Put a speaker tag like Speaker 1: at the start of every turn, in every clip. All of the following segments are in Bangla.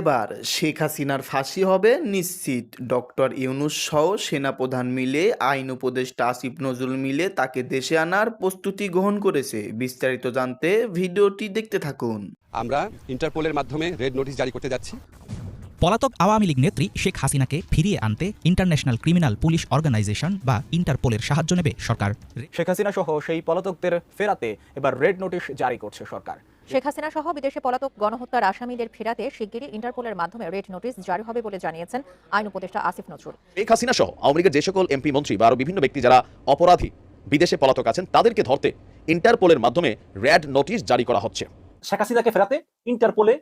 Speaker 1: এবার শেখ হাসিনার ফাঁসি হবে নিশ্চিত। ডক্টর ইউনুস সহ সেনাপ্রধান মিলে আইন উপদেষ্টা আসিফ নজরুল মিলে তাকে দেশে আনার প্রস্তুতি গ্রহণ করেছে। বিস্তারিত জানতে ভিডিওটি দেখতে থাকুন।
Speaker 2: আমরা ইন্টারপোলের মাধ্যমে রেড নোটিশ জারি করতে যাচ্ছি।
Speaker 3: পলাতক আওয়ামী লীগ নেত্রী শেখ হাসিনাকে ফিরিয়ে আনতে ইন্টারন্যাশনাল ক্রিমিনাল পুলিশ অর্গানাইজেশন বা ইন্টারপোলের সাহায্য নেবে সরকার।
Speaker 4: শেখ হাসিনা সহ সেই পলাতকদের ফেরাতে এবার রেড নোটিশ জারি করছে সরকার।
Speaker 5: শেখ হাসিনা সহ বিদেশে পলাতক গণহত্যার আসামিদের ফেরাতে শিগগিরই ইন্টারপোলের মাধ্যমে রেড নোটিশ জারি হবে বলে জানিয়েছেন আইন উপদেষ্টা আসিফ নজরুল।
Speaker 6: শেখ হাসিনা সহ আওয়ামী লীগের যে সকল এমপি মন্ত্রী বা আরও বিভিন্ন ব্যক্তি যারা অপরাধী বিদেশে পলাতক আছেন তাদেরকে ধরতে ইন্টারপোলের মাধ্যমে রেড নোটিশ জারি করা হচ্ছে।
Speaker 4: শেখ হাসিনাকে ফেরাতে ইন্টারপোলে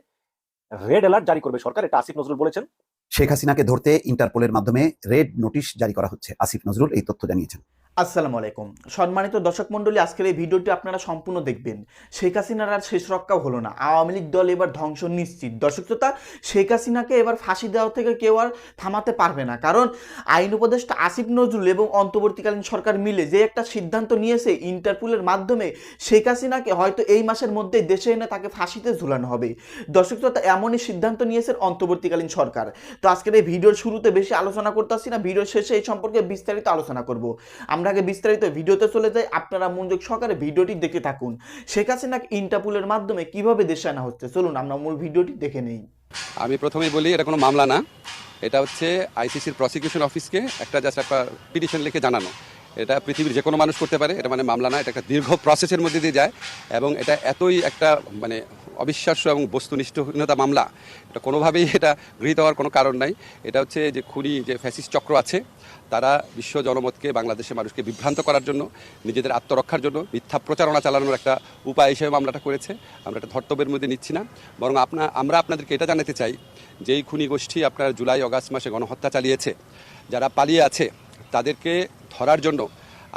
Speaker 4: রেড অ্যালার্ট জারি করবে সরকার এটা আসিফ নজরুল বলেছেন।
Speaker 7: শেখ হাসিনাকে ধরতে ইন্টারপোলের মাধ্যমে রেড নোটিশ জারি করা হচ্ছে আসিফ নজরুল এই তথ্য জানিয়েছেন।
Speaker 1: আসসালামু আলাইকুম। সম্মানিত দর্শক মণ্ডলী, আজকের এই ভিডিওটি আপনারা সম্পূর্ণ দেখবেন। শেখ হাসিনার আর শেষ রক্ষাও হলো না। আওয়ামী লীগ দল এবার ধ্বংস নিশ্চিত। দর্শক শ্রোতা, শেখ হাসিনাকে এবার ফাঁসি দেওয়া থেকে কেউ আর থামাতে পারবে না। কারণ আইন উপদেষ্টা আসিফ নজরুল এবং অন্তর্বর্তীকালীন সরকার মিলে যে একটা সিদ্ধান্ত নিয়েছে ইন্টারপোলের মাধ্যমে, শেখ হাসিনাকে হয়তো এই মাসের মধ্যে দেশে এনে তাকে ফাঁসিতে ঝুলানো হবে। দর্শক শ্রোতা, এমনই সিদ্ধান্ত নিয়েছেন অন্তর্বর্তীকালীন সরকার। তো আজকের এই ভিডিওর শুরুতে বেশি আলোচনা করতেছি না। ভিডিওর শেষে এই সম্পর্কে বিস্তারিত আলোচনা করব। আমরা আগে বিস্তারিত ভিডিওতে চলে যাই, আপনারা মনোযোগ সহকারে ভিডিওটি দেখতে থাকুন। শেখ হাসিনাকে ইন্টারপোলের মাধ্যমে কীভাবে দেশে আনা হচ্ছে? চলুন, আমরা মূল ভিডিওটি দেখে নেই।
Speaker 2: আমি প্রথমেই বলি, এটা কোনো মামলা না। এটা হচ্ছে আইসিসির প্রসিকিউশন অফিসকে একটা জাস্ট একটা পিটিশন লিখে জানানো। এটা পৃথিবীর যে কোনো মানুষ করতে পারে, এটা মানে মামলা না, এটা একটা দীর্ঘ প্রসেসের মধ্যে দিয়ে যায়। এবং এটা এতই একটা মানে অবিশ্বাস্য এবং বস্তুনিষ্ঠহীনতা মামলা, এটা কোনোভাবেই এটা গৃহীত হওয়ার কোনো কারণ নাই। এটা হচ্ছে যে খুনি যে ফ্যাসিস চক্র আছে, তারা বিশ্ব জনমতকে, বাংলাদেশের মানুষকে বিভ্রান্ত করার জন্য, নিজেদের আত্মরক্ষার জন্য মিথ্যা প্রচারণা চালানোর একটা উপায় হিসেবে মামলাটা করেছে। আমরা এটা ধর্তব্যের মধ্যে নিচ্ছি না। বরং আপনা, আমরা আপনাদেরকে এটা জানাতে চাই যে এই খুনি গোষ্ঠী আপনার জুলাই, অগাস্ট মাসে গণহত্যা চালিয়েছে, যারা পালিয়ে আছে, তাদেরকে ধরার জন্য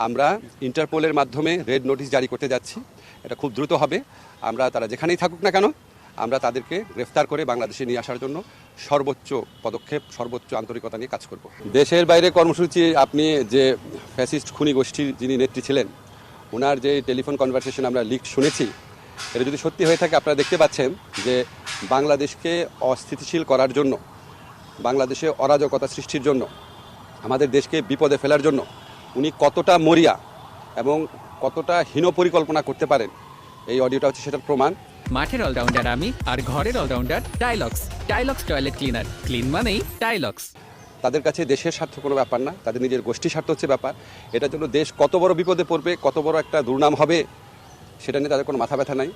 Speaker 2: আমরা ইন্টারপোলের মাধ্যমে রেড নোটিশ জারি করতে যাচ্ছি। এটা খুব দ্রুত হবে। আমরা তারা যেখানেই থাকুক না কেন, আমরা তাদেরকে গ্রেফতার করে বাংলাদেশে নিয়ে আসার জন্য সর্বোচ্চ পদক্ষেপ, সর্বোচ্চ আন্তরিকতা নিয়ে কাজ করব। দেশের বাইরে কর্মসূচি, আপনি যে ফ্যাসিস্ট খুনি গোষ্ঠীর যিনি নেত্রী ছিলেন ওনার যে টেলিফোন কনভারসেশন আমরা লিক শুনেছি, এটা যদি সত্যি হয়ে থাকে, আপনারা দেখতে পাচ্ছেন যে বাংলাদেশকে অস্থিতিশীল করার জন্য, বাংলাদেশে অরাজকতা সৃষ্টির জন্য, আমাদের দেশকে বিপদে ফেলার জন্য উনি কতটা মরিয়া এবং কতটা হীন পরিকল্পনা করতে পারেন এই অডিওটা হচ্ছে সেটার প্রমাণ।
Speaker 8: মাঠের অলরাউন্ডার আমি আর ঘরের allrounder Tylox Tylox toilet cleaner clean মানেই টাইলক্স
Speaker 2: তাদের কাছে দেশের স্বার্থ কোনো ব্যাপার না তাদের নিজের গোষ্ঠী স্বার্থ হচ্ছে ব্যাপার। এটার জন্য দেশ কত বড় বিপদে পড়বে কত বড় একটা দুর্নাম হবে সেটা নিয়ে তাদের কোনো মাথা ব্যথা নাই।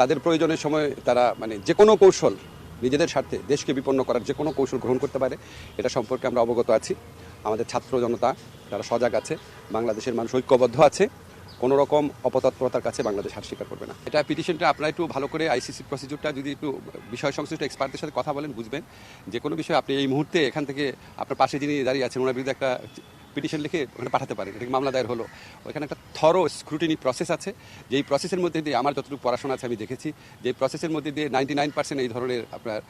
Speaker 2: তাদের প্রয়োজনের সময় তারা মানে যে কোনো কৌশল নিজেদের স্বার্থে দেশকে বিপন্ন করার যে কোনো কৌশল গ্রহণ করতে পারে এটা সম্পর্কে আমরা অবগত আছি। আমাদের ছাত্র জনতা, যারা সজাগ আছে, বাংলাদেশের মানুষ ঐক্যবদ্ধ আছে, কোনো রকম অপতৎপরতার কাছে বাংলাদেশ হার স্বীকার করবে না। এটা পিটিশনটা আপনারা একটু ভালো করে আইসিসি প্রসিডিউরটা যদি একটু বিষয় সংশ্লিষ্ট এক্সপার্টদের সাথে কথা বলেন, বুঝবেন। যে কোনো বিষয়ে আপনি এই মুহূর্তে এখান থেকে আপনার পাশে যিনি দাঁড়িয়ে আছেন, ওনার বিরুদ্ধে একটা পিটিশন লিখে ওখানে পাঠাতে পারেন। এটা মামলা দায়ের হলো? ওইখানে একটা থরো স্ক্রুটিনি প্রসেস আছে। যেই প্রসেসের মধ্যে দিয়ে আমার যতটুকু পড়াশোনা আছে আমি দেখেছি যে প্রসেসের মধ্যে দিয়ে নাইনটি নাইন পার্সেন্ট এই ধরনের আপনার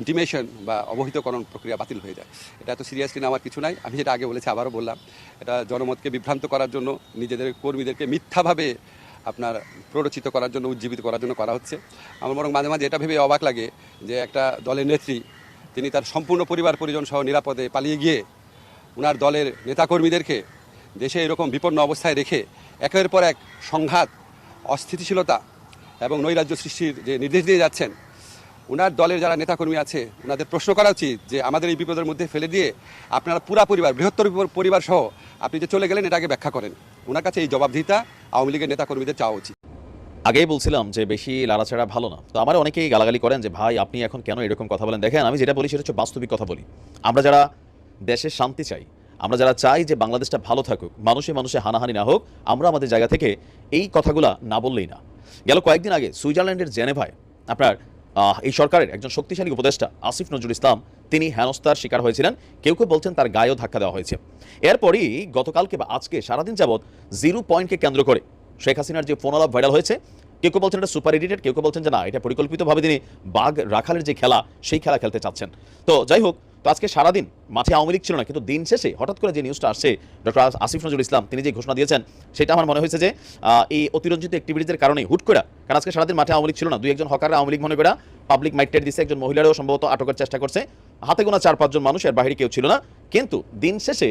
Speaker 2: ইন্টিমেশন বা অবহিতকরণ প্রক্রিয়া বাতিল হয়ে যায়। এটা এত সিরিয়াসলি নেওয়ার কিছু নাই। আমি যেটা আগে বলেছি, আবারও বললাম, এটা জনমতকে বিভ্রান্ত করার জন্য, নিজেদের কর্মীদেরকে মিথ্যাভাবে আপনার প্ররোচিত করার জন্য, উজ্জীবিত করার জন্য করা হচ্ছে। আমার বরং মাঝে মাঝে এটা ভেবে অবাক লাগে যে একটা দলের নেত্রী, তিনি তার সম্পূর্ণ পরিবার পরিজন সহ নিরাপদে পালিয়ে গিয়ে ওনার দলের নেতাকর্মীদেরকে দেশে এরকম বিপন্ন অবস্থায় রেখে একের পর এক সংঘাত, অস্থিতিশীলতা এবং নৈরাজ্য সৃষ্টির যে নির্দেশ দিয়ে যাচ্ছেন ওনার দলের যারা নেতাকর্মী আছে ওনাদের প্রশ্ন করা উচিত যে আমাদের এই বিপদের মধ্যে ফেলে দিয়ে আপনারা পুরা পরিবার, বৃহত্তর পরিবার সহ আপনি যে চলে গেলেন, এটাকে ব্যাখ্যা করেন। ওনার কাছে এই জবাবদিহিতা আওয়ামী লীগের নেতাকর্মীদের চাওয়া উচিত।
Speaker 6: আগেই বলছিলাম যে বেশি লাড়াচাড়া ভালো না। তো আমার অনেকেই গালাগালি করেন যে, ভাই, আপনি এখন কেন এরকম কথা বলেন? দেখেন, আমি যেটা বলি সেটা হচ্ছে বাস্তবিক কথা বলি। আমরা যারা দেশের শান্তি চাই। আমরা যারা চাই যে বাংলাদেশটা ভালো থাকুক, মানুষে মানুষে হানাহানি না হোক, আমরা আমাদের জায়গা থেকে এই কথাগুলা না বললেই না। গেল কয়েকদিন আগে সুইজারল্যান্ডের জেনেভায় আপনার এই সরকারের একজন শক্তিশালী উপদেষ্টা আসিফ নজরুল ইসলাম, তিনি হেনস্তার শিকার হয়েছিলেন। কেউ কেউ বলছেন তার গায়েও ধাক্কা দেওয়া হয়েছে। এরপরই গতকালকে বা আজকে সারাদিন যাবৎ জিরো পয়েন্টকে কেন্দ্র করে শেখ হাসিনার যে ফোন আলাপ ভাইরাল হয়েছে কেউ কেউ বলছেন এটা সুপার এডিটেড কেউ কেউ বলছেন যে না, এটা পরিকল্পিতভাবে তিনি বাঘ রাখালের যে খেলা, সেই খেলা খেলতে চাচ্ছেন। তো যাই হোক, তো আজকে সারাদিন মাঠে আওয়ামী লীগ ছিল না, কিন্তু দিন শেষে হঠাৎ করে যে নিউজটা আসছে, ডক্টর আসিফ নজরুল ইসলাম, তিনি যে ঘোষণা দিয়েছেন, সেটা আমার মনে হয়েছে যে এই অতিরঞ্জিত অ্যাক্টিভিটিজের কারণে হুট করে, কারণ আজকে সারাদিন মাঠে আওয়ামী লীগ ছিল না, দুই একজন হকার আওয়ামী লীগ মনে করে পাবলিক মাইটের দিচ্ছে একজন মহিলারও সম্ভবত আটকের চেষ্টা করছে, হাতে গোনা চার পাঁচজন মানুষ, এর বাইরে কেউ ছিল না। কিন্তু দিন শেষে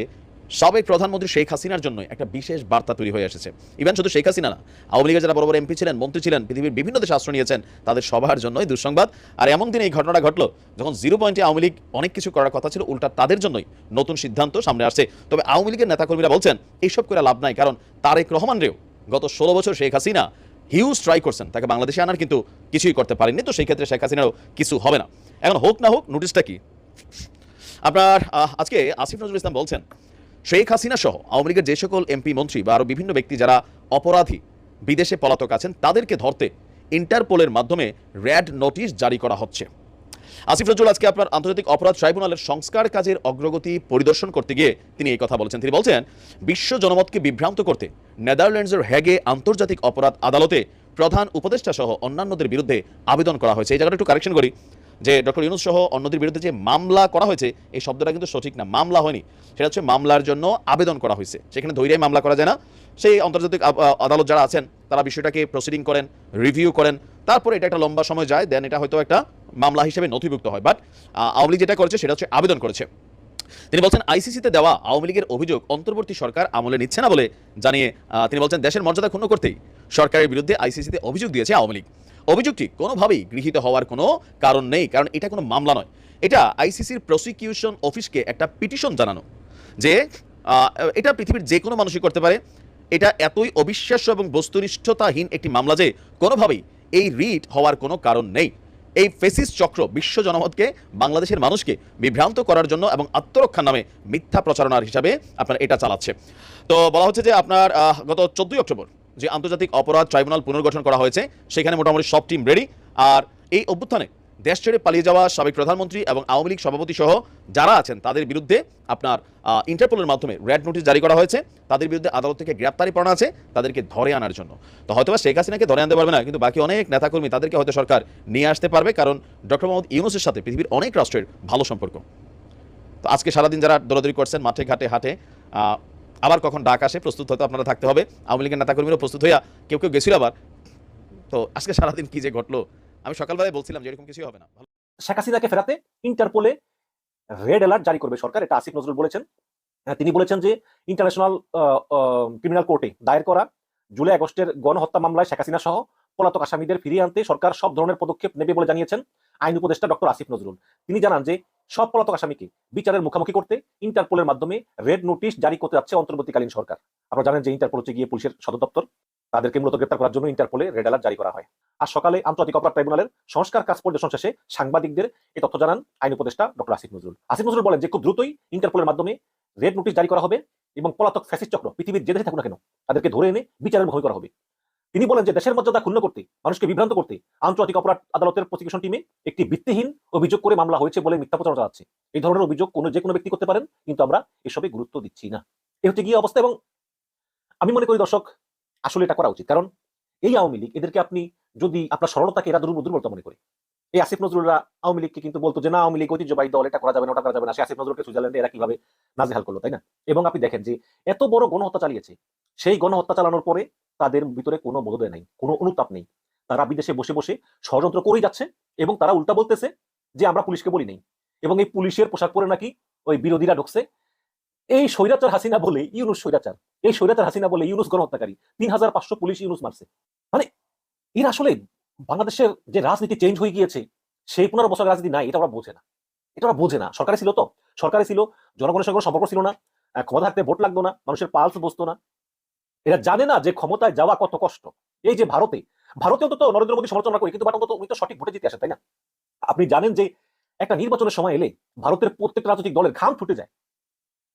Speaker 6: সাবেক প্রধানমন্ত্রী শেখ হাসিনার জন্য একটা বিশেষ বার্তা তৈরি হয়ে এসেছে। ইভেন শুধু শেখ হাসিনা না, আওয়ামী লীগের যারা বড় বড় এমপি ছিলেন, মন্ত্রী ছিলেন, পৃথিবীর বিভিন্ন দেশে আশ্রয় নিয়েছেন, তাদের সবার জন্যই দুঃসংবাদ। আর এমন দিনে এই ঘটনাটা ঘটলো, যখন জিরো পয়েন্টে আওয়ামী লীগ অনেক কিছু করার কথা ছিল, উল্টা তাদের জন্যই নতুন সিদ্ধান্ত সামনে আসছে। তবে আওয়ামী লীগের নেতাকর্মীরা বলছেন এইসব করে লাভ নাই, কারণ তারেক রহমান রেও গত ষোলো বছর শেখ হাসিনা হিউজ ট্রাই করছেন। তাকে বাংলাদেশে আনার কিন্তু কিছুই করতে পারেননি, তো সেই ক্ষেত্রে শেখ হাসিনারও কিছু হবে না। এখন হোক না হোক নোটিশটা কি? আপনার আজকে আসিফ নজরুল ইসলাম বলছেন শেখ হাসিনা সহ আওয়ামী লীগের যে সকল এমপি, মন্ত্রী বা আরও বিভিন্ন ব্যক্তি যারা অপরাধী বিদেশে পলাতক আছেন, তাদেরকে ধরতে ইন্টারপোলের মাধ্যমে র্যাড নোটিশ জারি করা হচ্ছে। আসিফ নজরুল, আজকে আপনার আন্তর্জাতিক অপরাধ ট্রাইব্যুনালের সংস্কার কাজের অগ্রগতি পরিদর্শন করতে গিয়ে তিনি এই কথা বলেছেন। তিনি বলছেন, বিশ্ব জনমতকে বিভ্রান্ত করতে নেদারল্যান্ডসের হ্যাগে আন্তর্জাতিক অপরাধ আদালতে প্রধান উপদেষ্টা সহ অন্যান্যদের বিরুদ্ধে আবেদন করা হয়েছে। এই জায়গাটা একটু কারেকশন করি। যে ডক্টর ইউনুস সহ অন্যদের বিরুদ্ধে যে মামলা করা হয়েছে, এই শব্দটা কিন্তু সঠিক না, মামলা হয়নি। সেটা হচ্ছে মামলার জন্য আবেদন করা হয়েছে। সেখানে ধৈর্যই মামলা করা যায় না। সেই আন্তর্জাতিক আদালত যারা আছেন, তারা বিষয়টাকে প্রসিডিং করেন রিভিউ করেন। তারপরে এটা একটা লম্বা সময় যায় দেন এটা হয়তো একটা মামলা হিসেবে নথিভুক্ত হয়। বাট আওয়ামী লীগ যেটা করেছে, সেটা হচ্ছে আবেদন করেছে। তিনি বলছেন আইসিসিতে দেওয়া আওয়ামী লীগের অভিযোগ অন্তর্বর্তী সরকার আমলে নিচ্ছে না বলে জানিয়ে তিনি বলছেন, দেশের মর্যাদা ক্ষুণ্ণ করতেই সরকারের বিরুদ্ধে আইসিসিতে অভিযোগ দিয়েছে আওয়ামী লীগ। অভিযোগটি কোনোভাবেই গৃহীত হওয়ার কোনো কারণ নেই, কারণ এটা কোনো মামলা নয়। এটা আইসিসির প্রসিকিউশন অফিসকে একটা পিটিশন জানানো যে এটা পৃথিবীর যে কোনো মানুষই করতে পারে। এটা এতই অবিশ্বাস্য এবং বস্তুনিষ্ঠতাহীন একটি মামলা যে, কোনোভাবেই এই রিট হওয়ার কোনো কারণ নেই। এই ফেসিস চক্র বিশ্ব জনমতকে, বাংলাদেশের মানুষকে বিভ্রান্ত করার জন্য এবং আত্মরক্ষার নামে মিথ্যা প্রচারণার হিসাবে আপনার এটা চালাচ্ছে। তো বলা হচ্ছে যে আপনার গত চোদ্দই অক্টোবর যে আন্তর্জাতিক অপরাধ ট্রাইব্যুনাল পুনর্গঠন করা হয়েছে, সেখানে মোটামুটি সব টিম রেডি। আর এই অভ্যুত্থানে দেশ ছেড়ে পালিয়ে যাওয়া সাবেক প্রধানমন্ত্রী এবং আওয়ামী লীগ সভাপতি সহ যারা আছেন, তাদের বিরুদ্ধে আপনার ইন্টারপোলের মাধ্যমে রেড নোটিশ জারি করা হয়েছে। তাদের বিরুদ্ধে আদালত থেকে গ্রেপ্তারি পড়ানো আছে তাদেরকে ধরে আনার জন্য। তো হয়তো শেখ হাসিনাকে ধরে আনতে পারবে না, কিন্তু বাকি অনেক নেতাকর্মী তাদেরকে হয়তো সরকার নিয়ে আসতে পারবে, কারণ ডক্টর মোহাম্মদ ইউনুসের সাথে পৃথিবীর অনেক রাষ্ট্রের ভালো সম্পর্ক। তো আজকে সারাদিন যারা দৌড়াদৌড়ি করছেন, মাঠে ঘাটে হাটে আবার কখন ডাক আসে প্রস্তুত হয়তো আপনারা থাকতে হবে। আওয়ামী লীগের নেতাকর্মীরা প্রস্তুত হইয়া কেউ কেউ গেছিল আবার। তো আজকে সারাদিন কি যে ঘটলো আমি সকালবেলায় বলছিলাম যে এরকম কিছুই হবে না।
Speaker 4: শেখ হাসিনাকে ফেরাতে ইন্টারপোলে রেড অ্যালার্ট জারি করবে সরকার এটা আসিফ নজরুল বলেছেন। আহ, তিনি বলেছেন যে ইন্টারন্যাশনাল ক্রিমিনাল কোর্টে দায়ের করা জুলাই আগস্টের গণহত্যা মামলায় শেখ হাসিনা সহ পলাতক আসামিদের ফিরিয়ে আনতে সরকার সব ধরনের পদক্ষেপ নেবে বলে জানিয়েছেন আইন উপদেষ্টা ডক্টর আসিফ নজরুল। তিনি জানান যে সব পলাতক আসামিকে বিচারের মুখোমুখি করতে ইন্টারপোলের মাধ্যমে রেড নোটিশ জারি করতে যাচ্ছে অন্তর্বর্তীকালীন সরকার। আপনারা জানেন যে ইন্টারপোল হচ্ছে গিয়ে পুলিশের সদর দপ্তর। তাদেরকে মূলত গ্রেপ্তার করার জন্য ইন্টারপোলে রেড অ্যালার্ট জারি করা হয়। আর সকালে আন্তর্জাতিক অপরাধ ট্রাইব্যুনালের সংস্কার কাজ পরিদর্শন শেষে সাংবাদিকদের এই তথ্য জানান আইন উপদেষ্টা ডক্টর আসিফ নজরুল। আসিফ নজরুল বলেন যে খুব দ্রুতই ইন্টারপোলের মাধ্যমে রেড নোটিশ জারি করা হবে এবং পলাতক ফ্যাসিস্ট চক্র পৃথিবীর যে দেশে থাকুক না কেন, তাদেরকে ধরে এনে বিচারের মুখোমুখি করা হবে। তিনি বলেন যে দেশের মর্যাদা ক্ষুণ্ণ করতে, মানুষকে বিভ্রান্ত করতে আন্তর্জাতিক অপরাধ আদালতের প্রসিকিউশন টিমে একটি ভিত্তিহীন অভিযোগ করে মামলা হয়েছে বলে মিথ্যা প্রচার চালাচ্ছে। এই ধরনের অভিযোগ কোনো যে কোনো ব্যক্তি করতে পারেন, কিন্তু আমরা এসবে গুরুত্ব দিচ্ছি না। এ হচ্ছে গিয়ে অবস্থা এবং আমি মনে করি দর্শক, আসলে এটা করা উচিত। কারণ এই আওয়ামী লীগ, এদেরকে আপনি যদি আপনার সরলতাকে এরা দুর্বল দুর্বলতা মনে করে এই আসিফ নজরুলরা আওয়ামী লীগকে কিন্তু বলতো যে, না, আওয়ামী লীগ ঐতিহ্যবাহী দল, এটা করা যাবে না, ওটা করা যাবে না। সে আসিফ নজরুলকে সুইজারল্যান্ডে এরা কীভাবে নাজেহাল করল, তাই না? এবং আপনি দেখেন যে, এত বড় গণহত্যা চালিয়েছে। সেই গণহত্যা চালানোর পরে তাদের ভিতরে কোনো বোধোদয় নাই, কোনো অনুতাপ নেই। তারা বিদেশে বসে বসে ষড়যন্ত্র করেই যাচ্ছে এবং তারা উল্টা বলতেছে যে, আমরা পুলিশকে বলি নেই। এবং এই পুলিশের পোশাক পরে নাকি ওই বিরোধীরা ঢুকছে। এই স্বৈরাচার হাসিনা বলে ইউনুস স্বৈরাচার, এই স্বৈরাচার হাসিনা বলে ইউনুস গণহত্যাকারী, তিন হাজার পাঁচশো পুলিশ ইউনুস মারছে। মানে এরা আসলে বাংলাদেশের যে রাজনীতি চেঞ্জ হয়ে গিয়েছে, সেই পনেরো বছর রাজনীতি নাই, এটা ওরা বোঝে না। এটা ওরা বোঝে না। সরকারে ছিল তো। সরকারে ছিল, জনগণের সঙ্গে সম্পর্ক ছিল না ক্ষমতা থাকতে ভোট লাগতো না, মানুষের পালস বসতো না। এরা জানে না যে ক্ষমতায় যাওয়া কত কষ্ট। এই যে ভারতে ভারতেও তো তো নরেন্দ্র মোদী সমালোচনা করি, কিন্তু বাট অন্তত উনি তো সঠিক ভোটে জিতে আসে তাই না? আপনি জানেন যে একটা নির্বাচনের সময় এলে ভারতের প্রত্যেকটা রাজনৈতিক দলের ঘাম ফুটে যায়।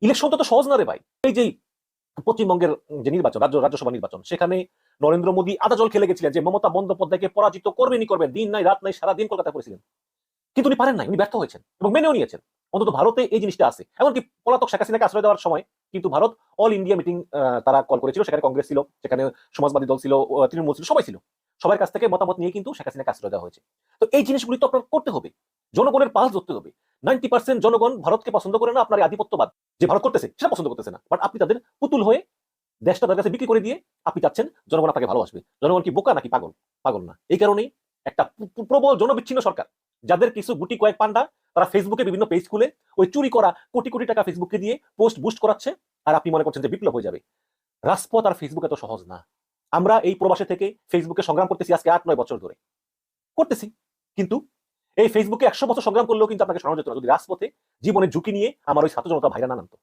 Speaker 4: ইলেকশন তো সহজ না রে ভাই। এই যে পশ্চিমবঙ্গের যে নির্বাচন, রাজ্য, রাজ্যসভা নির্বাচন, সেখানে নরেন্দ্র মোদী আদা জল খেলে গেছিলেন যে মমতা বন্দ্যোপাধ্যায়কে পরাজিত করবেনই করবেন, দিন নাই, রাত নাই, সারা দিন কলকাতা করেছিলেন কিন্তু উনি পারেন নাই, উনি ব্যর্থ হয়েছেন এবং মেনেও নিয়েছেন। অন্তত ভারতে এই জিনিসটা আছে। এমনকি পলাতক শেখ হাসিনাকে আশ্রয় দেওয়ার সময় কিন্তু ভারত অল ইন্ডিয়া মিটিং তারা কল করেছিল। সেখানে কংগ্রেস ছিল, সেখানে সমাজবাদী দল ছিল তৃণমূল ছিল, সবাই ছিল। সবার কাছ থেকে মতামত নিয়ে কিন্তু শেখ হাসিনাকে আশ্রয় দেওয়া হয়েছে। তো এই জিনিসগুলি তো আপনার করতে হবে। জনগণের পালস ধরতে হবে। নাইনটি পার্সেন্ট জনগণ ভারতকে পছন্দ করে না, আপনার আধিপত্যবাদ যে ভারত করতেছে, সেটা পছন্দ করতেছে না। বাট আপনি তাদের পুতুল হয়ে দেশটা তাদের কাছে বিক্রি করে দিয়ে আপনি চাচ্ছেন জনগণ আপনাকে ভালোবাসবে। জনগণ কি বোকা নাকি পাগল? পাগল না। এই কারণেই একটা প্র- প্র- প্রবল জনবিচ্ছিন্ন সরকার, যাদের কিছু গুটি কয়েক পান্ডা তারা ফেসবুকে বিভিন্ন পেজ খুলে ওই চুরি করা কোটি কোটি টাকা ফেসবুকে দিয়ে পোস্ট বুস্ট করাচ্ছে আর আপনি মনে করছেন যে বিপ্লব হয়ে যাবে। রাজপথ আর ফেসবুক এত সহজ না। আমরা এই প্রবাসে থেকে ফেসবুকে সংগ্রাম করতেছি আজকে আট, নয় বছর ধরে। করতেছি। কিন্তু এই ফেসবুকে একশো বছর সংগ্রাম করলেও কিন্তু আপনাকে শোনানো যেত না। যদি রাজপথে জীবনের ঝুঁকি নিয়ে আমার ওই ছাত্র জনতা ভাইরা না নামতো।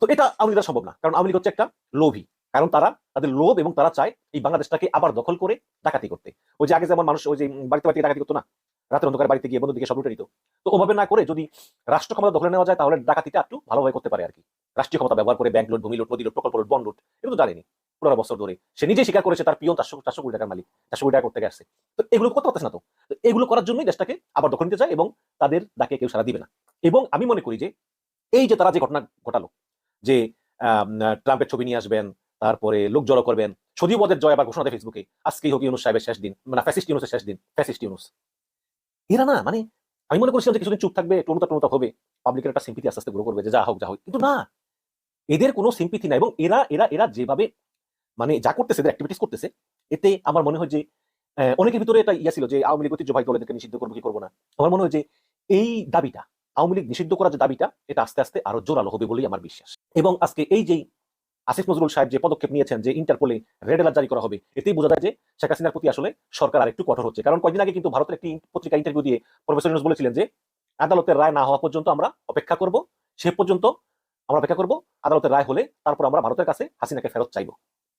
Speaker 4: তো এটা আওয়ামী লীগের সম্ভব না। কারণ লীগ হচ্ছে একটা লোভী কারণ তারা তাদের লোভ এবং তারা চায় এই বাংলাদেশটাকে আবার দখল করে ডাকাতি করতে। ওই যে আগে যেমন মানুষ ওই যে বাড়িতে বাড়িতে ডাকাতি করতো না, রাতের অন্ধকার বাড়িতে গিয়ে বন্ধুর দিকে সব লুটে নিত। তো ওভাবে না করে যদি রাষ্ট্র ক্ষমতা দখলে নেওয়া যায়, তাহলে ডাকাতিটা একটু ভালোভাবে করতে পারে আর কি রাষ্ট্রীয় ক্ষমতা ব্যবহার করে ব্যাংক লুট ভূমি লুট নদী লুট প্রকল্প লুট বন লুট এগুলো জানেনি পনেরো বছর ধরে সে নিজেই স্বীকার করেছে তার পিয়ন চারশো চারশো কোটি টাকার মালিক, চারশো কোটি টাকা করতে গেছে। তো এগুলো করতে পারতেছে না তো। এগুলো করার জন্যই দেশটাকে আবার দখল নিতে চায় এবং তাদের ডাকে কেউ সারা দিবে না। এবং আমি মনে করি যে এই যে তারা যে ঘটনা ঘটালো, যে ট্রাম্পের ছবি নিয়ে আসবেন তারপরে লোক জড়ো করবেন। সদীপদের জয় আবার ঘোষণা দেয় ফেসবুকে আজকেই হোক ইউনুস সাহেবের শেষ দিন। মানে ফ্যাসিস্ট ইউনুসের শেষ দিন। ফ্যাসিস্ট ইউনুস। এরা না মানে আমি মনে করছিলাম যে কিছুদিন চুপ থাকবে টনুতা টনুতা হবে পাবলিকের একটা সিম্পিতি আস্তে আস্তে গ্রো করবে যে যা হোক যা হোক। কিন্তু না, এদের কোনো সিম্পিতি নাই এবং এরা এরা এরা যেভাবে মানে যা করতেছে, এদের অ্যাক্টিভিটিস করতেছে, এতে আমার মনে হয় যে অনেকের ভিতরে এটা ইয়া ছিল যে আওয়ামী লীগ ঐতিহ্যবাহী দলেদেরকে নিষিদ্ধ করব কি করব না। আমার মনে হয় যে এই দাবিটা, আওয়ামী লীগ নিষিদ্ধ করার যে দাবিটা, এটা আস্তে আস্তে আরও জোরালো হবে বলেই আমার বিশ্বাস। এবং আজকে এই যে আসিফ নজরুল সাহেব যে পদক্ষেপ নিয়েছেন যে ইন্টারপোলে রেড অ্যালার্ট জারি করা হবে, এতেই বোঝা যায় যে শেখ হাসিনার প্রতি আসলে সরকার আরেকটু কঠোর হচ্ছে। কারণ কয়েকদিন আগে কিন্তু ভারতের একটি পত্রিকা ইন্টারভিউ দিয়ে প্রফেসর ইউনুস বলেছিলেন যে, আদালতের রায় না হওয়া পর্যন্ত আমরা অপেক্ষা করব, সে পর্যন্ত আমরা অপেক্ষা করব, আদালতের রায় হলে তারপর আমরা ভারতের কাছে হাসিনাকে ফেরত চাইব।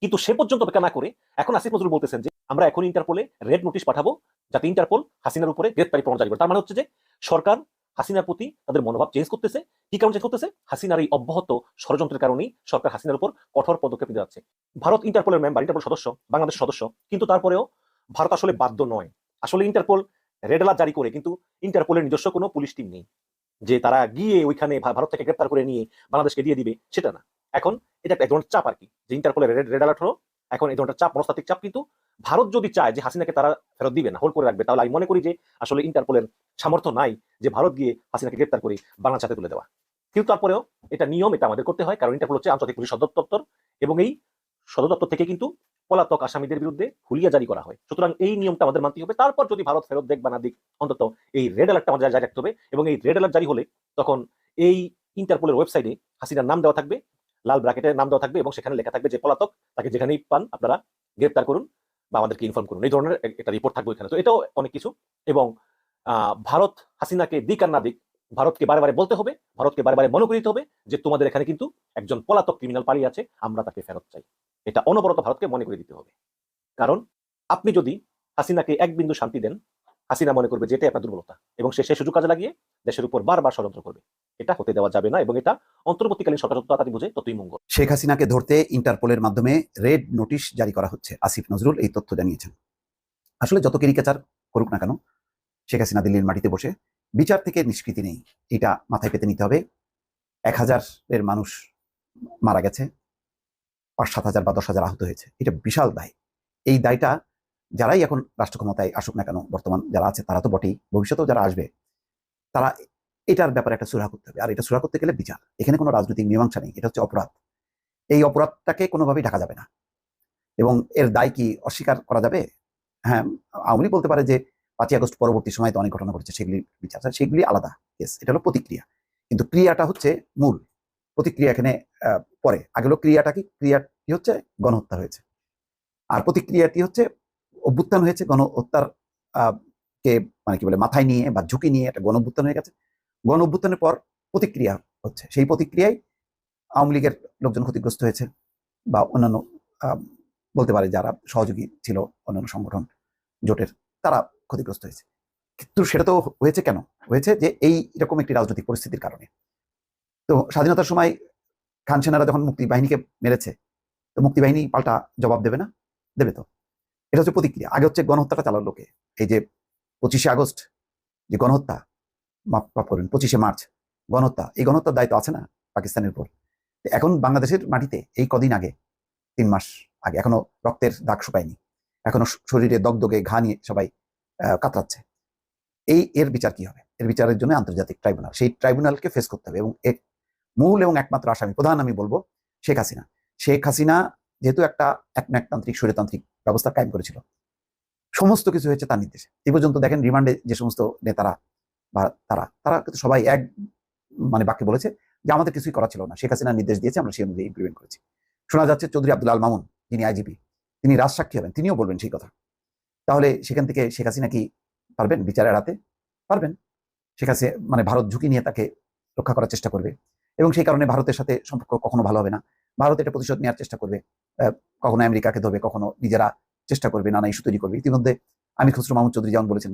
Speaker 4: কিন্তু সে পর্যন্ত অপেক্ষা না করে এখন আসিফ নজরুল বলতেছেন যে, আমরা এখন ইন্টারপোলে রেড নোটিশ পাঠাবো যাতে ইন্টারপোল হাসিনার উপরে গ্রেপ্তারি প্রমাণ জারি করে। তার মানে হচ্ছে যে সরকার হাসিনার প্রতি তাদের মনোভাব চেঞ্জ করতেছে। কি কারণ চেঞ্জ করতেছে? হাসিনার এই অব্যাহত ষড়যন্ত্রের কারণেই সরকার হাসিনার উপর কঠোর পদক্ষেপ নিতে যাচ্ছে। ভারত ইন্টারপোলের মেম্বার ইন্টারপোল সদস্য, বাংলাদেশ সদস্য, কিন্তু তারপরেও ভারত আসলে বাধ্য নয়। আসলে ইন্টারপোল রেড অ্যালার্ট জারি করে, কিন্তু ইন্টারপোলের নিজস্ব কোনো পুলিশ টিম নেই। যে তারা গিয়ে ওইখানে ভারত থেকে গ্রেপ্তার করে নিয়ে বাংলাদেশকে দিয়ে দিবে, সেটা না। এখন এটা একটা এক ধরনের চাপ আর কি। যে ইন্টারপোলের রেড রেড অ্যালার্ট হলো, এখন এই ধরনের চাপ, মনস্তাত্ত্বিক চাপ কিন্তু ভারত যদি চায় যে হাসিনাকে তারা ফেরত দিবে না হোল্ড করে রাখবে, তাহলে আমি মনে করি যে আসলে ইন্টারপোলের সামর্থ্য নাই যে ভারত গিয়ে হাসিনাকে গ্রেপ্তার করে বাংলার সাথে তুলে দেওয়া। কিন্তু তারপরেও এটা নিয়ম, এটা আমাদের করতে হয়, কারণ ইন্টারপোল হচ্ছে আন্তর্জাতিক পুলিশ সদর দপ্তর এবং এই সদর দপ্তর থেকে কিন্তু পলাতক আসামিদের বিরুদ্ধে হুলিয়া জারি করা হয়। সুতরাং এই নিয়মটা আমাদের মানতে হবে। তারপর যদি ভারত ফেরত দেখ বা না দিক, অন্তত এই রেড অ্যালার্টটা আমাদের জারি রাখতে হবে এবং এই রেড অ্যালার্ট জারি হলে তখন এই ইন্টারপোলের ওয়েবসাইটে হাসিনার নাম দেওয়া থাকবে, লাল ব্র্যাকেটের নাম দেওয়া থাকবে এবং সেখানে লেখা থাকবে যে পলাতক, তাকে যেখানেই পান আপনারা গ্রেপ্তার করুন। বা আমাদেরকে ইনফর্ম করুন। এই ধরনের একটা রিপোর্ট থাকবে এখানে তো এটাও অনেক কিছু এবং ভারত হাসিনাকে দিক আর না দিক, ভারতকে বারে বারে বলতে হবে, ভারতকে বারে বারে মনে করিতে হবে যে তোমাদের এখানে কিন্তু একজন পলাতক ক্রিমিনাল পালিয়ে আছে, আমরা তাকে ফেরত চাই। এটা অনবরত ভারতকে মনে করে দিতে হবে। কারণ আপনি যদি হাসিনাকে এক বিন্দু শান্তি দেন হাসিনা মনে করবে যে এটাই আপনার দুর্বলতা। এবং সে সে সুযোগ কাজে লাগিয়ে দেশের উপর বারবার ষড়যন্ত্র করবে। এটা হতে দেওয়া যাবে না এবং এটা অন্তর্বর্তীকালীন সরকার তাড়াতাড়ি বুঝে ততই মঙ্গল।
Speaker 7: শেখ হাসিনাকে ধরতে ইন্টারপোলের মাধ্যমে রেড নোটিশ জারি করা হচ্ছে। আসিফ নজরুল এই তথ্য জানিয়েছেন। আসলে যত কেরিকেচার করুক না কেন, শেখ হাসিনা দিল্লির মাটিতে বসে বিচার থেকে নিষ্কৃতি নেই। এটা মাথায় পেতে নিতে হবে। এক হাজারের মানুষ মারা গেছে, পাঁচ সাত হাজার বা দশ হাজার আহত হয়েছে। এটা বিশাল দায়। এই দায়টা যারাই এখন রাষ্ট্র ক্ষমতায় আসুক না কেন, বর্তমান যারা আছে তারা তো বটেই, ভবিষ্যতেও যারা আসবে, তারা এটার ব্যাপারে একটা সুরাহা করতে হবে। আর এটা সুরাহা করতে গেলে বিচার। এখানে কোনো রাজনৈতিক মীমাংসা নেই, এটা হচ্ছে অপরাধ। এই অপরাধটাকে কোনোভাবেই ঢাকা যাবে না। এবং এর দায় কি অস্বীকার করা যাবে? হ্যাঁ আওয়ামী বলতে পারে যে পাঁচই আগস্ট পরবর্তী সময় তো অনেক ঘটনা ঘটেছে, সেগুলি বিচার। সেগুলি আলাদা। কেস এটা হলো প্রতিক্রিয়া। কিন্তু ক্রিয়াটা হচ্ছে মূল। প্রতিক্রিয়া এখানে পরে। আগে হলো ক্রিয়াটা কি? ক্রিয়াটি হচ্ছে গণহত্যা হয়েছে। আর প্রতিক্রিয়াটি হচ্ছে অভ্যুত্থান হয়েছে গণহত্যার আহ, কে মানে কি বলে মাথায় নিয়ে বা ঝুঁকি নিয়ে একটা গণ অভ্যুত্থান হয়ে গেছে। গণ অভ্যুত্থানের পর প্রতিক্রিয়া হচ্ছে। সেই প্রতিক্রিয়ায় আওয়ামী লীগের লোকজন ক্ষতিগ্রস্ত হয়েছে বা অন্যান্য বলতে পারে যারা সহযোগী ছিল অন্যান্য সংগঠন জোটের তারা ক্ষতিগ্রস্ত হয়েছে। কিন্তু সেটা তো হয়েছে কেন? হয়েছে যে এই এরকম একটি রাজনৈতিক পরিস্থিতির কারণে। তো স্বাধীনতার সময় খান সেনারা যখন মুক্তি বাহিনীকে মেরেছে তো মুক্তি বাহিনী পাল্টা জবাব দেবে না? দেবে তো? এটা হচ্ছে প্রতিক্রিয়া। আগে হচ্ছে গণহত্যাটা চালার লোকে এই যে পঁচিশে আগস্ট যে গণহত্যা, মাফ মাফ করবেন পঁচিশে মার্চ গণহত্যা, এই গণহত্যার দায়িত্ব আছে না পাকিস্তানের উপর? এখন বাংলাদেশের মাটিতে এই কদিন আগে, তিন মাস আগে, এখনও রক্তের দাগ শুকায়নি। এখনও শরীরে দগদগে ঘা নিয়ে সবাই কাতরাচ্ছে। এই এর বিচার কি হবে? এর বিচারের জন্য আন্তর্জাতিক ট্রাইব্যুনাল। সেই ট্রাইব্যুনালকে ফেস করতে হবে এবং এর মূল এবং একমাত্র আসামি, প্রধান আমি বলব শেখ হাসিনা। শেখ হাসিনা যেহেতু একটা একনায়কতান্ত্রিক স্বৈরতান্ত্রিক ব্যবস্থা কায়েম করেছিল। সমস্ত কিছু হয়েছে তার নির্দেশে। এই পর্যন্ত দেখেন রিমান্ডে যে সমস্ত নেতারা বা তারা তারা কিন্তু সবাই এক মানে বাক্যে বলেছে যে আমাদের কিছুই করা ছিল না। শেখ হাসিনা নির্দেশ দিয়েছে, আমরা সেই অনুযায়ী ইমপ্লিমেন্ট করেছি। শোনা যাচ্ছে চৌধুরী আব্দুল আল মামুন, যিনি আইজিপি তিনি রাজসাক্ষী হবেন, তিনিও বলবেন সেই কথা। তাহলে সেখান থেকে শেখ হাসিনা কি পারবেন বিচার এড়াতে? পারবেন। শেখ হাসিনা মানে ভারত ঝুঁকি নিয়ে তাকে রক্ষা করার চেষ্টা করবে। এবং সেই কারণে ভারতের সাথে সম্পর্ক কখনো ভালো হবে না। ভারত এটা প্রতিশোধ নেওয়ার চেষ্টা করবে। কখনো আমেরিকাকে ধরবে, কখনো নিজেরা চেষ্টা করবে নানা ইস্যু তৈরি করবে। ইতিমধ্যে আমি খুসরু মাহমুদ চৌধুরী যেমন বলেছেন,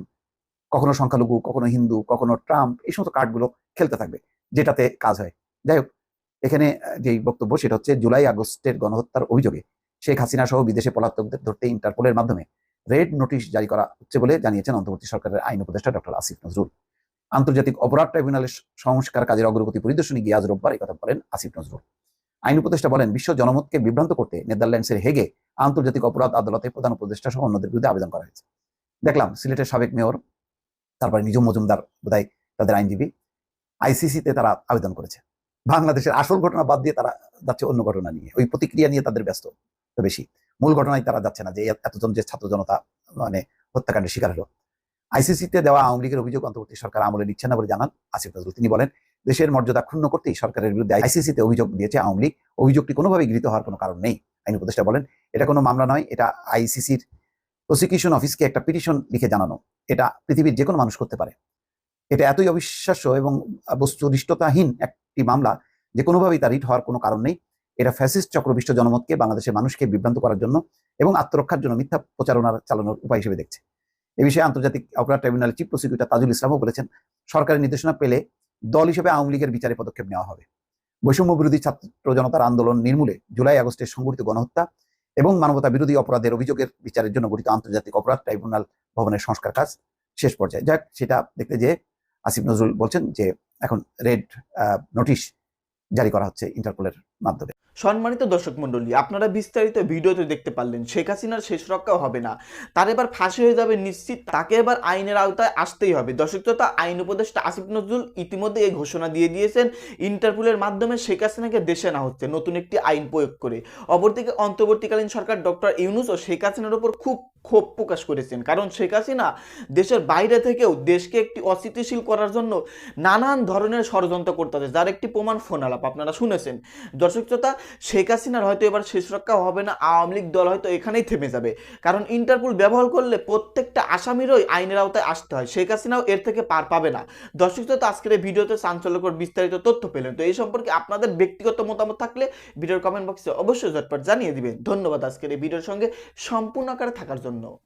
Speaker 7: কখনো সংখ্যালঘু, কখনো হিন্দু, কখনো ট্রাম্প, এই সমস্ত কার্ডগুলো খেলতে থাকবে, যেটাতে কাজ হয়। যাই হোক, এখানে যে বক্তব্য সেটা হচ্ছে জুলাই আগস্টের গণহত্যার অভিযোগে শেখ হাসিনা সহ বিদেশে পলাতকদের ধরতে ইন্টারপোলের মাধ্যমে রেড নোটিশ জারি করা হচ্ছে বলে জানিয়েছেন অন্তর্বর্তী সরকারের আইন উপদেষ্টা ডক্টর আসিফ নজরুল। আন্তর্জাতিক অপরাধ ট্রাইব্যুনালের সংস্কার কাজের অগ্রগতি পরিদর্শনে গিয়ে আজ রোববার এই কথা বলেন আসিফ নজরুল। আইন উপদেষ্টা বলেন, বিশ্ব জনমতকে বিভ্রান্ত করতে নেদারল্যান্ডসের হেগে আন্তর্জাতিক অপরাধ আদালতে প্রধান উপদেষ্টা সহ অন্যদের বিরুদ্ধে আবেদন করা হয়েছে। দেখলাম, সিলেটের সাবেক মেয়র, তারপরে নিজম মজুমদার, বোধহয় তাদের আইনজীবী, আইসিসিতে তারা আবেদন করেছে। বাংলাদেশের আসল ঘটনা বাদ দিয়ে তারা যাচ্ছে অন্য ঘটনা নিয়ে। ওই প্রতিক্রিয়া নিয়ে তাদের ব্যস্ত বেশি। মূল ঘটনায় তারা যাচ্ছে না যে এতজন যে ছাত্র জনতা মানে হত্যাকাণ্ডের শিকার হলো। আইসিসিতে দেওয়া আওয়ামী লীগের অভিযোগ অন্তর্বর্তী সরকার আমলে নিচ্ছে না বলে জানান আসিফ নজরুল। তিনি বলেন দেশের মর্যাদা ক্ষুণ্ণ করতেই সরকারের বিরুদ্ধে আইসিসিতে অভিযোগ দিয়েছে আওয়ামী লীগ। অভিযোগটি কোনোভাবেই গৃহীত হওয়ার কোনো কারণ নেই। আইন উপদেষ্টা বলেন, এটা কোনো মামলা নয়, এটা আইসিসির প্রসিকিউশন অফিসকে একটা পিটিশন লিখে জানানো। এটা পৃথিবীর যে কোনো মানুষ করতে পারে। এটা এতই অবিশ্বাস্য এবং বস্তুনিষ্ঠতাহীন একটি মামলা যে কোনোভাবেই তার রিট হওয়ার কোনো কারণ নেই। এটা ফ্যাসিস্ট চক্র বিশ্ব জনমতকে, বাংলাদেশের মানুষকে বিভ্রান্ত করার জন্য এবং আত্মরক্ষার জন্য মিথ্যা প্রচারণার চালানোর উপায় হিসেবে দেখছে। এ বিষয়ে আন্তর্জাতিক অপরাধ ট্রাইব্যুনালের চিফ প্রসিকিউটর তাজুল ইসলামও বলেছেন, সরকারের নির্দেশনা পেলে দল হিসেবে আওয়ামী লীগের বিচারে পদক্ষেপ নেওয়া হবে। বৈষম্য বিরোধী ছাত্র জনতার আন্দোলন নির্মূলে জুলাই আগস্টের সংঘটিত গণহত্যা এবং মানবতা বিরোধী অপরাধের অভিযোগের বিচারের জন্য গঠিত আন্তর্জাতিক অপরাধ ট্রাইব্যুনাল ভবনের সংস্কার কাজ শেষ পর্যায়ে। যাক, সেটা দেখতে যে আসিফ নজরুল বলছেন যে এখন রেড নোটিশ জারি করা হচ্ছে ইন্টারপোলের মাধ্যমে।
Speaker 1: সম্মানিত দর্শক মণ্ডলী, আপনারা বিস্তারিত ভিডিওতে দেখতে পারলেন, শেখ হাসিনার শেষ রক্ষাও হবে না। তার এবার ফাঁসি হয়ে যাবে নিশ্চিত, তাকে এবার আইনের আওতায় আসতেই হবে। দর্শক তথা আইন উপদেষ্টা আসিফ নজরুল ইতিমধ্যে এই ঘোষণা দিয়ে দিয়েছেন, ইন্টারপোলের মাধ্যমে শেখ হাসিনাকে দেশে না হচ্ছে, নতুন একটি আইন প্রয়োগ করে। অপরদিকে অন্তর্বর্তীকালীন সরকার ডক্টর ইউনুস ও শেখ হাসিনার ওপর খুব ক্ষোভ প্রকাশ করেছেন। কারণ শেখ হাসিনা দেশের বাইরে থেকেও দেশকে একটি অস্থিতিশীল করার জন্য নানান ধরনের ষড়যন্ত্র করতে হবে যার একটি প্রমাণ ফোন আলাপ, আপনারা শুনেছেন। দর্শক শ্রোতা, শেখ হাসিনার হয়তো এবার শেষ রক্ষা হবে না, আওয়ামী লীগ দল হয়তো এখানেই থেমে যাবে। কারণ ইন্টারপোল ব্যবহার করলে প্রত্যেকটা আসামিরই আইনের আওতায় আসতে হয়, শেখ হাসিনাও এর থেকে পার পাবে না। দর্শক শ্রোতা, আজকের এই ভিডিওতে চাঞ্চল্যকর বিস্তারিত তথ্য পেলেন। তো এই সম্পর্কে আপনাদের ব্যক্তিগত মতামত থাকলে ভিডিওর কমেন্ট বক্সে অবশ্যই ঝটপট জানিয়ে দিবেন। ধন্যবাদ আজকের এই ভিডিওর সঙ্গে, সম্পূর্ণ আকারে থাকার জন্য।